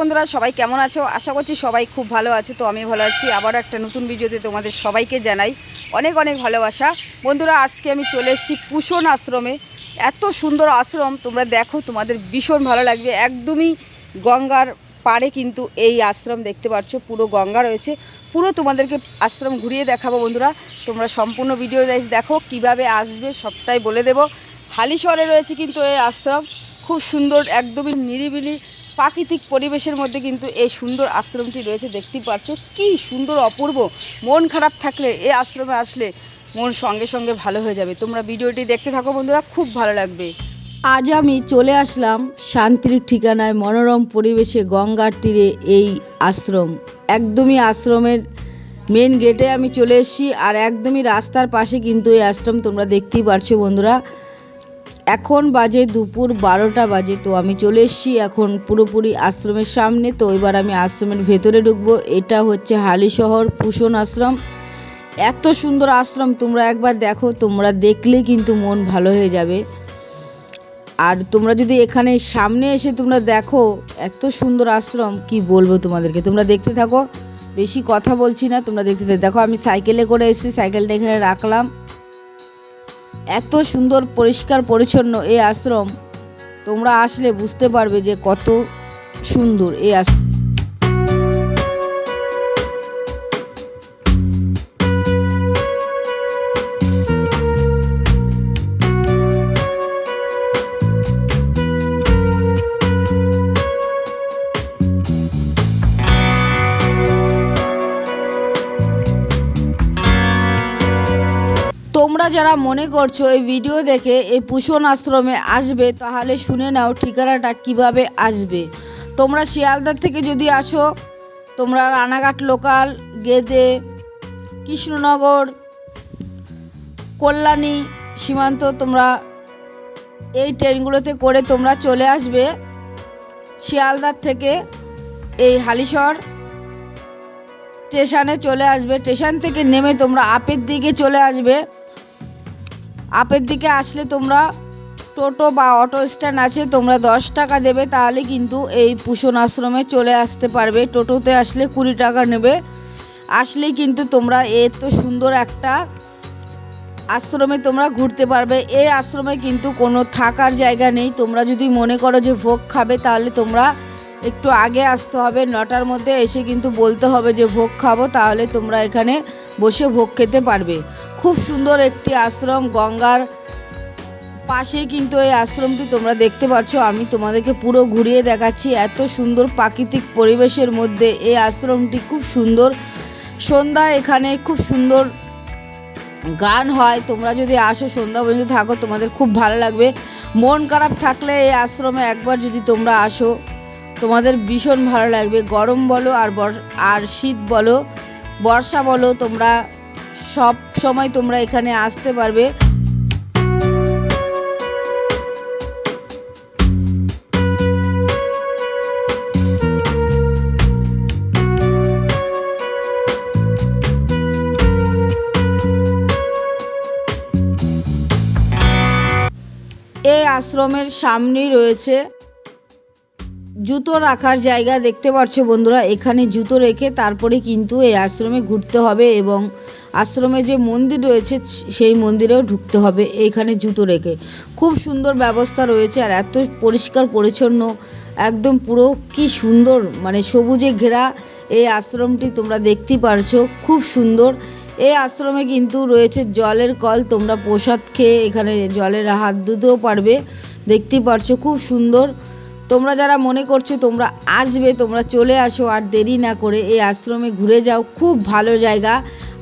বন্ধুরা, সবাই কেমন আছো? আশা করছি সবাই খুব ভালো আছো, তো আমি ভালো আছি। আবারও একটা নতুন ভিডিওতে তোমাদের সবাইকে জানাই অনেক অনেক ভালোবাসা। বন্ধুরা, আজকে আমি চলে এসেছি পুষণ আশ্রমে। এত সুন্দর আশ্রম, তোমরা দেখো, তোমাদের ভীষণ ভালো লাগবে। একদমই গঙ্গার পারে কিন্তু এই আশ্রম দেখতে পাচ্ছ, পুরো গঙ্গা রয়েছে। পুরো তোমাদেরকে আশ্রম ঘুরিয়ে দেখাবো বন্ধুরা। তোমরা সম্পূর্ণ ভিডিও দেখো, কীভাবে আসবে সবটাই বলে দেবো। হালিশহরে রয়েছে কিন্তু এই আশ্রম। খুব সুন্দর, একদমই নিরিবিলি প্রাকৃতিক পরিবেশের মধ্যে কিন্তু এই সুন্দর আশ্রমটি রয়েছে, দেখতেই পাচ্ছ কি সুন্দর অপূর্ব। মন খারাপ থাকলে এই আশ্রমে আসলে মন সঙ্গে সঙ্গে ভালো হয়ে যাবে। তোমরা ভিডিওটি দেখতে থাকো বন্ধুরা, খুব ভালো লাগবে। আজ আমি চলে আসলাম শান্তির ঠিকানায় মনোরম পরিবেশে গঙ্গার তীরে এই আশ্রম। একদমই আশ্রমের মেন গেটে আমি চলে এসেছি আর একদমই রাস্তার পাশে কিন্তু এই আশ্রম তোমরা দেখতেই পারছ বন্ধুরা। এখন বাজে দুপুর বারোটা বাজে, তো আমি চলে এসেছি এখন পুরোপুরি আশ্রমের সামনে। তো এবার আমি আশ্রমের ভেতরে ঢুকবো। এটা হচ্ছে হালিশহর পুষণ আশ্রম। এত সুন্দর আশ্রম, তোমরা একবার দেখো, তোমরা দেখলেই কিন্তু মন ভালো হয়ে যাবে। আর তোমরা যদি এখানে সামনে এসে তোমরা দেখো, এত সুন্দর আশ্রম, কি বলব তোমাদেরকে? তোমরা দেখতে থাকো। বেশি কথা বলছি না, তোমরা দেখতে দেখো, আমি সাইকেলে করে এসেছি, সাইকেলটা এখানে রাখলাম। এত সুন্দর, পরিষ্কার, পরিচ্ছন্ন এই আশ্রম। তোমরা আসলে বুঝতে পারবে যে কত সুন্দর এই আশ্রম। যারা মনে করছ এই ভিডিও দেখে এই পুষণ আশ্রমে আসবে, তাহলে শুনে নাও ঠিকানাটা কীভাবে আসবে। তোমরা শিয়ালদার থেকে যদি আসো, তোমরা রানাঘাট লোকাল, গেদে, কৃষ্ণনগর, কল্যাণী সীমান্ত, তোমরা এই ট্রেনগুলোতে করে তোমরা চলে আসবে শিয়ালদার থেকে এই হালিশর স্টেশনে চলে আসবে। স্টেশন থেকে নেমে তোমরা আপের দিকে চলে আসবে। আপের দিকে আসলে তোমরা টোটো বা অটো স্ট্যান্ড আছে, তোমরা দশ টাকা দেবে, তাহলে কিন্তু এই পুষণ আশ্রমে চলে আসতে পারবে। টোটোতে আসলে কুড়ি টাকা নেবে। আসলেই কিন্তু তোমরা এত সুন্দর একটা আশ্রমে তোমরা ঘুরতে পারবে। এই আশ্রমে কিন্তু কোনো থাকার জায়গা নেই। তোমরা যদি মনে করো যে ভোগ খাবে, তাহলে তোমরা একটু আগে আসতে হবে, নটার মধ্যে এসে কিন্তু বলতে হবে যে ভোগ খাব, তাহলে তোমরা এখানে বসে ভোগ খেতে পারবে। খুব সুন্দর একটি আশ্রম, গঙ্গার পাশে কিন্তু এই আশ্রমটি তোমরা দেখতে পাচ্ছ আমি তোমাদেরকে পুরো ঘুরিয়ে দেখাচ্ছি, এত সুন্দর প্রাকৃতিক পরিবেশের মধ্যে এই আশ্রমটি খুব সুন্দর। সন্ধ্যা এখানে খুব সুন্দর গান হয়, তোমরা যদি আসো সন্ধ্যা পর্যন্ত থাকো, তোমাদের খুব ভালো লাগবে। মন খারাপ থাকলে এই আশ্রমে একবার যদি তোমরা আসো। তোমাদের ভীষণ ভালো লাগবে। গরম বলো আর আর শীত বলো, বর্ষা বলো, তোমরা সব সময় তোমরা এখানে আসতে পারবে। এই আশ্রমের সামনেই রয়েছে। জুতো রাখার জায়গা দেখতে পাচ্ছ বন্ধুরা, এখানে জুতো রেখে তারপরে কিন্তু এই আশ্রমে ঘুরতে হবে এবং আশ্রমে যে মন্দির রয়েছে সেই মন্দিরেও ঢুকতে হবে এখানে জুতো রেখে। খুব সুন্দর ব্যবস্থা রয়েছে আর এত পরিষ্কার পরিচ্ছন্ন, একদম পুরো কি সুন্দর মানে সবুজে ঘেরা এই আশ্রমটি তোমরা দেখতেই পারছ, খুব সুন্দর। এই আশ্রমে কিন্তু রয়েছে জলের কল, তোমরা প্রসাদ খেয়ে এখানে জলের হাত ধুতেও পারবে দেখতেই পারছ, খুব সুন্দর। তোমরা যারা মনে করছ তোমরা আসবে, তোমরা চলে আসো আর দেরি না করে এই আশ্রমে ঘুরে যাও। খুব ভালো জায়গা।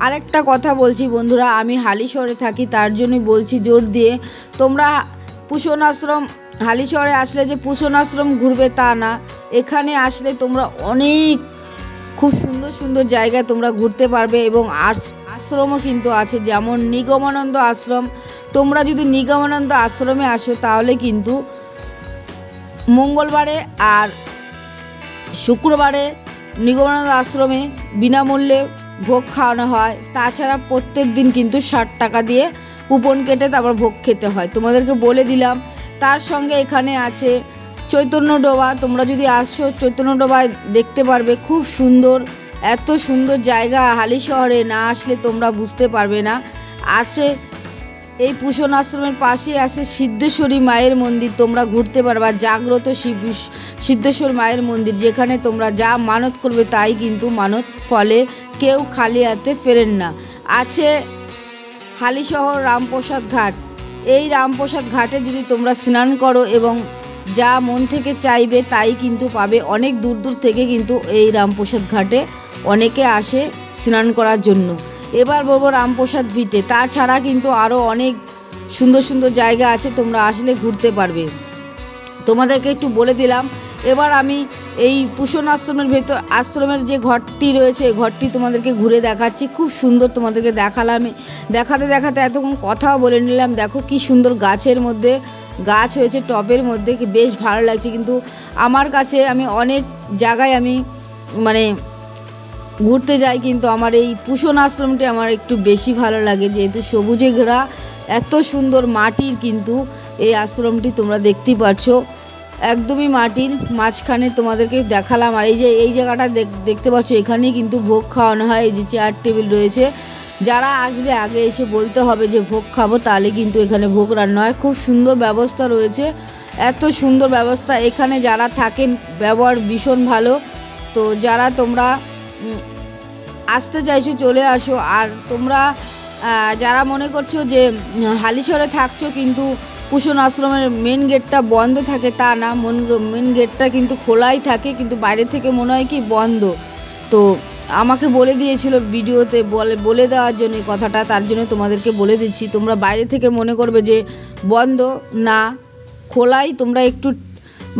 আরেকটা কথা বলছি বন্ধুরা, আমি হালিশহরে থাকি, তার জন্যই বলছি জোর দিয়ে। তোমরা পুষণ আশ্রম হালিশহরে আসলে যে পুষণ আশ্রম ঘুরবে তা না। এখানে আসলে তোমরা অনেক খুব সুন্দর সুন্দর জায়গায় তোমরা ঘুরতে পারবে এবং আশ্রমও কিন্তু আছে। যেমন নিগমানন্দ আশ্রম। তোমরা যদি নিগমানন্দ আশ্রমে আসো তাহলে কিন্তু মঙ্গলবারে আর শুক্রবারে নিগমানন্দ আশ্রমে বিনামূল্যে ভোগ খাওয়ানো হয়। তাছাড়া প্রত্যেক দিন কিন্তু ষাট টাকা দিয়ে কুপন কেটে তারপর ভোগ খেতে হয়। তোমাদেরকে বলে দিলাম, তার সঙ্গে এখানে আছে চৈতন্য ডোবা। তোমরা যদি আসো চৈতন্য ডোবায় দেখতে পারবে, খুব সুন্দর, এত সুন্দর জায়গা। হালি শহরে না আসলে তোমরা বুঝতে পারবে না। আছে এই পুষণ আশ্রমের পাশে আছে সিদ্ধেশ্বরী মায়ের মন্দির। তোমরা ঘুরতে পারবা, জাগ্রত শিব সিদ্ধেশ্বর মায়ের মন্দির। যেখানে তোমরা যা মানত করবে তাই কিন্তু মানত ফলে কেউ খালি হাতে ফেরেন না। আছে হালিশহর রামপ্রসাদ ঘাট। এই রামপ্রসাদ ঘাটে যদি তোমরা স্নান করো এবং যা মন থেকে চাইবে তাই কিন্তু পাবে। অনেক দূর দূর থেকে কিন্তু এই রামপ্রসাদ ঘাটে অনেকে আসে স্নান করার জন্য। এবার বলব রামপ্রসাদ ভিটে। তাছাড়া কিন্তু আরও অনেক সুন্দর সুন্দর জায়গা আছে, তোমরা আসলে ঘুরতে পারবে। তোমাদেরকে একটু বলে দিলাম, এবার আমি এই পুষণ আশ্রমের ভেতর, আশ্রমের যে ঘরটি রয়েছে ঘরটি তোমাদেরকে ঘুরে দেখাচ্ছি। খুব সুন্দর তোমাদেরকে দেখালাম। দেখাতে দেখাতে এতক্ষণ কথাও বলে নিলাম, দেখো কি সুন্দর গাছের মধ্যে, গাছ হয়েছে টবের মধ্যে, কি বেশ ভালো লাগছে। কিন্তু আমার কাছে আমি অনেক জায়গায় আমি মানে ঘুরতে যাই, কিন্তু আমার এই পুষণ আশ্রমটি আমার একটু বেশি ভালো লাগে। যেহেতু সবুজে ঘেরা, এত সুন্দর মাটির কিন্তু এই আশ্রমটি তোমরা দেখতেই পাচ্ছ একদমই মাটির মাঝখানে তোমাদেরকে দেখালাম। আর এই যে, এই জায়গাটা দেখ- দেখতে পাচ্ছ, এখানেই কিন্তু ভোগ খাওয়ানো হয়। এই যে চেয়ার টেবিল রয়েছে। যারা আসবে, আগে এসে বলতে হবে যে, ভোগ খাব তাহলে কিন্তু এখানে ভোগ রান্না হয়। খুব সুন্দর ব্যবস্থা রয়েছে। এত সুন্দর ব্যবস্থা। এখানে যারা থাকেন, ব্যবহার ভীষণ ভালো। তো যারা তোমরা আসতে চাইছো চলে আসো। আর তোমরা যারা মনে করছ যে উম, হালিশহরে থাকছো কিন্তু পুষণ আশ্রমের মেন গেটটা বন্ধ থাকে তা না মন মেন গেটটা কিন্তু খোলাই থাকে কিন্তু বাইরে থেকে মনে হয় কি বন্ধ। তো আমাকে বলে দিয়েছিল ভিডিওতে বলে বলে দেওয়ার জন্য কথাটা তার জন্য তোমাদেরকে বলে দিচ্ছি। তোমরা বাইরে থেকে মনে করবে যে বন্ধ না খোলাই তোমরা একটু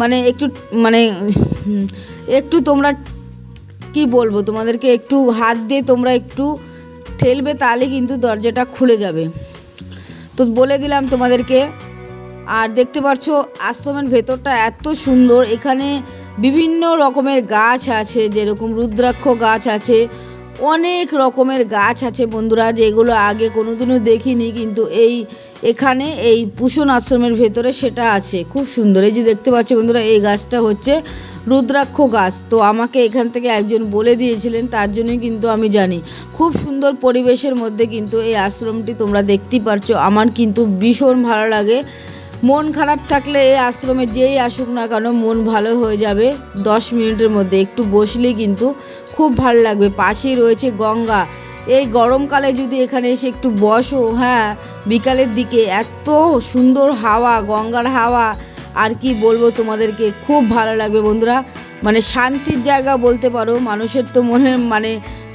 মানে একটু মানে একটু তোমরা কি বলব, তোমাদেরকে একটু হাত দিয়ে তোমরা একটু ঠেলবে তাহলে কিন্তু দরজাটা খুলে যাবে। তো বলে দিলাম তোমাদেরকে, আর দেখতে পাচ্ছ আশ্রমের ভেতরটা এত সুন্দর, এখানে বিভিন্ন রকমের গাছ আছে, যেরকম রুদ্রাক্ষ গাছ আছে অনেক রকমের গাছ আছে বন্ধুরা, যেগুলো আগে কোনোদিনও দেখিনি, কিন্তু এই এখানে এই পুষণ আশ্রমের ভেতরে সেটা আছে। খুব সুন্দর। এই যে দেখতে পাচ্ছ বন্ধুরা, এই গাছটা হচ্ছে রুদ্রাক্ষ গাছ। তো আমাকে এখান থেকে একজন বলে দিয়েছিলেন, তার জন্যই কিন্তু আমি জানি। খুব সুন্দর পরিবেশের মধ্যে কিন্তু এই আশ্রমটি তোমরা দেখতেই পারছ। আমার কিন্তু ভীষণ ভালো লাগে। মন খারাপ থাকলে এই আশ্রমে যেই আসুক না কেন, মন ভালো হয়ে যাবে দশ মিনিটের মধ্যে। একটু বসলেই কিন্তু খুব ভালো লাগবে। পাশেই রয়েছে গঙ্গা। এই গরমকালে যদি এখানে এসে একটু বসো হ্যাঁ বিকালের দিকে এত সুন্দর হাওয়া, গঙ্গার হাওয়া, আর কি বলব তোমাদেরকে, খুব ভালো লাগবে বন্ধুরা। মানে শান্তির জায়গা বলতে পারো, মানুষের তো মনে মানে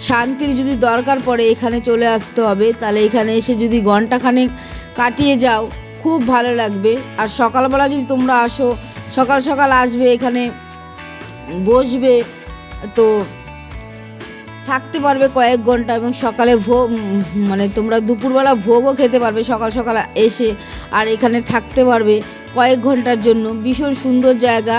শান্তির যদি দরকার পড়ে এখানে চলে আসতে হবে, তাহলে এখানে এসে যদি ঘন্টাখানেক কাটিয়ে যাও, খুব ভালো লাগবে। আর সকালবেলা যদি তোমরা আসো, সকাল সকাল আসবে এখানে, বসবে, তো থাকতে পারবে কয়েক ঘণ্টা এবং সকালে ভোগ মানে তোমরা দুপুরবেলা ভোগও খেতে পারবে, সকাল সকাল এসে আর এখানে থাকতে পারবে কয়েক ঘণ্টার জন্য। ভীষণ সুন্দর জায়গা,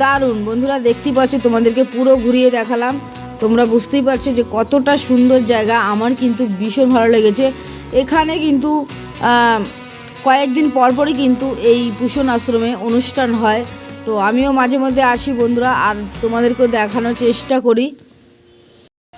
দারুণ। বন্ধুরা, দেখতেই পাচ্ছ, তোমাদেরকে পুরো ঘুরিয়ে দেখালাম। তোমরা বুঝতেই পারছ যে কতটা সুন্দর জায়গা। আমার কিন্তু ভীষণ ভালো লেগেছে। এখানে কিন্তু কয়েকদিন পরপরই কিন্তু এই পুষণ আশ্রমে অনুষ্ঠান হয়। তো আমিও মাঝে মধ্যে আসি বন্ধুরা, আর তোমাদেরকেও দেখানোর চেষ্টা করি।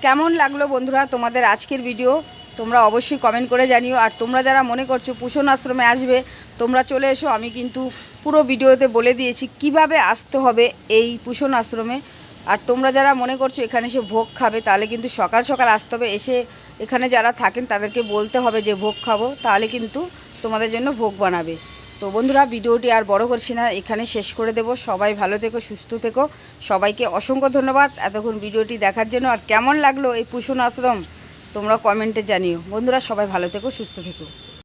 কেমন লাগল বন্ধুরা তোমাদের আজকের ভিডিও তোমরা অবশ্যই কমেন্ট করে জানিও। আর তোমরা যারা মনে করছ পুষণ আশ্রমে আসবে, তোমরা চলে এসো। আমি কিন্তু পুরো ভিডিওতে বলে দিয়েছি কীভাবে আসতে হবে এই পুষণ আশ্রমে। আর তোমরা যারা মনে করছ এখানে এসে ভোগ খাবে, তাহলে কিন্তু সকাল সকাল আসতে হবে। এসে এখানে যারা থাকেন, তাদেরকে বলতে হবে যে ভোগ খাব, তাহলে কিন্তু তোমাদের জন্য ভোগ বানাবে। তো বন্ধুরা, ভিডিওটি আর বড় করছি না, এখানে শেষ করে দেব। সবাই ভালো থেকো, সুস্থ থেকো। সবাইকে অসংখ্য ধন্যবাদ। এতক্ষণ ভিডিওটি দেখার জন্য, আর কেমন লাগল এই পুষণ আশ্রম, তোমরা কমেন্টে জানিও। বন্ধুরা, সবাই ভালো থেকো, সুস্থ থেকো।